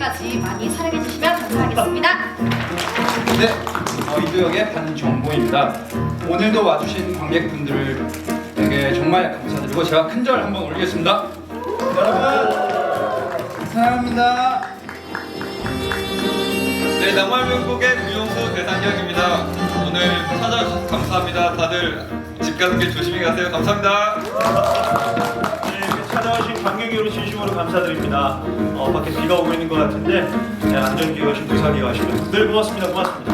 때까지 많이 사랑해주시면 감사하겠습니다. 네, 어, 이두역의 반정보입니다. 오늘도 와주신 관객분들에게 정말 감사드리고 제가 큰 절 한번 올리겠습니다. 여러분 사랑합니다. 네, 낭만명곡의 우용수 대상경입니다. 오늘 찾아주셔서 감사합니다. 다들 집 가는 길 조심히 가세요. 감사합니다. 네, 여러분 진심으로 감사드립니다. 어, 밖에 비가 오고 있는 것 같은데 네, 안전기 가시고 무사히 가시면 늘 고맙습니다. 고맙습니다.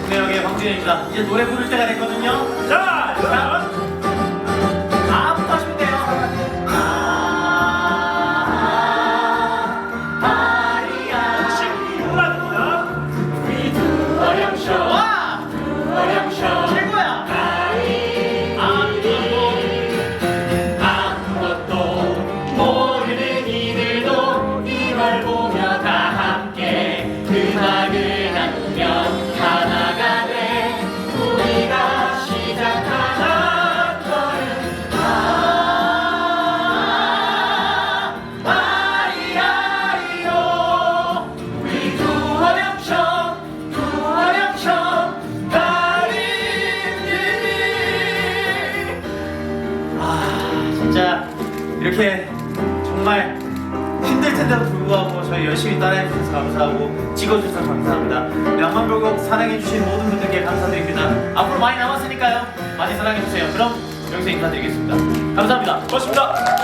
분명하게 황준현입니다. 이제 노래 부를 때가 됐거든요. 자, 자, 걸 보며 다 함께 음악을 나누며 하나가 돼 우리가 시작하는 걸음 아 마리아리로 우리 두화령청 두화령청 가린이니. 아 진짜 이렇게 정말 힘들 텐데도 불구하고 저희 열심히 따라해 주셔서 감사하고 찍어주셔서 감사합니다. 양만불곡 사랑해주신 모든 분들께 감사드립니다. 앞으로 많이 남았으니까요. 많이 사랑해주세요. 그럼 여기서 인사드리겠습니다. 감사합니다. 고맙습니다.